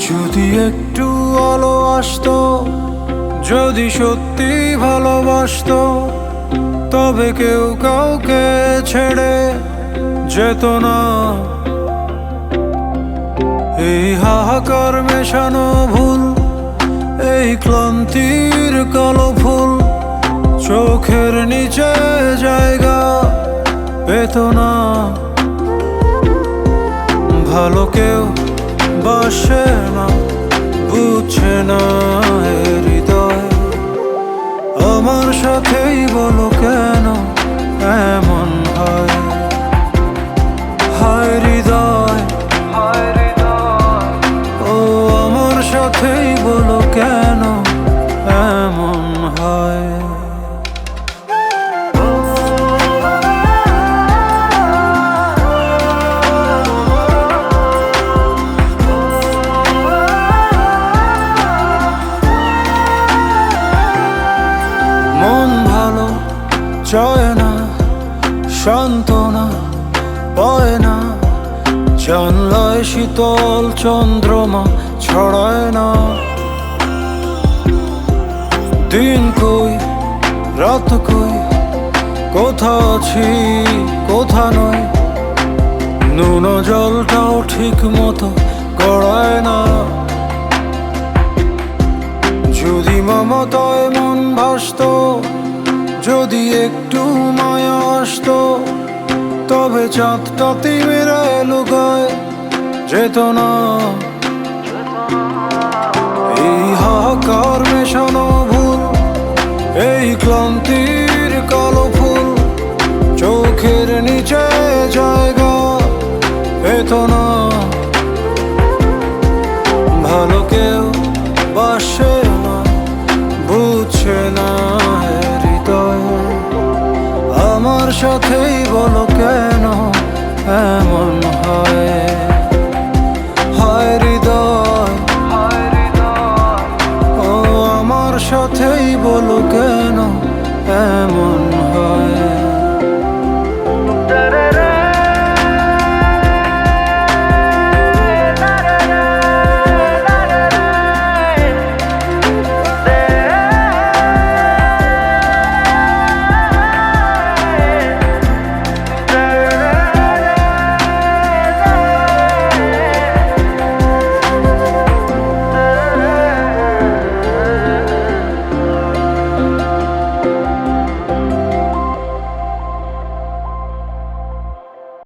যদি একটু আলো আসতো যদি সত্যি ভালোবাসতো, তবে কেউ কাউকে ছেড়ে যেত না। এই হাহাকার মেশানো ভুল, এই ক্লান্তির কালো ফুল, চোখের নিচে জায়গা পেত না। ভালো কেউ বাসে না। বুঝছে না হৃদয়। আমার সাথেই বলো কেন এমন হায়? চায় না, সান্ত্বনা পায় না। জানলায় শীতল চন্দ্রমা ছড়ায় না। দিন কই, রাত কই, কোথা আছি, কোথা নয় নুন জলটাও ঠিক মতো গড়ায় না। যদি মমতায় যদি একটু মায়া আসতো, তবে চাঁদটা তিমিরা এলো গায়ে, যেত না। এই হাহাকার মেশানো ভুল, এই ক্লান্তির কালো ফুল, চোখের নিচে জায়গা পেত না। ভালো কেউ বাসে সাথেই বলো কেন এমন হয়? হায় হৃদয়। ও আমার সাথেই বলো কেন এমন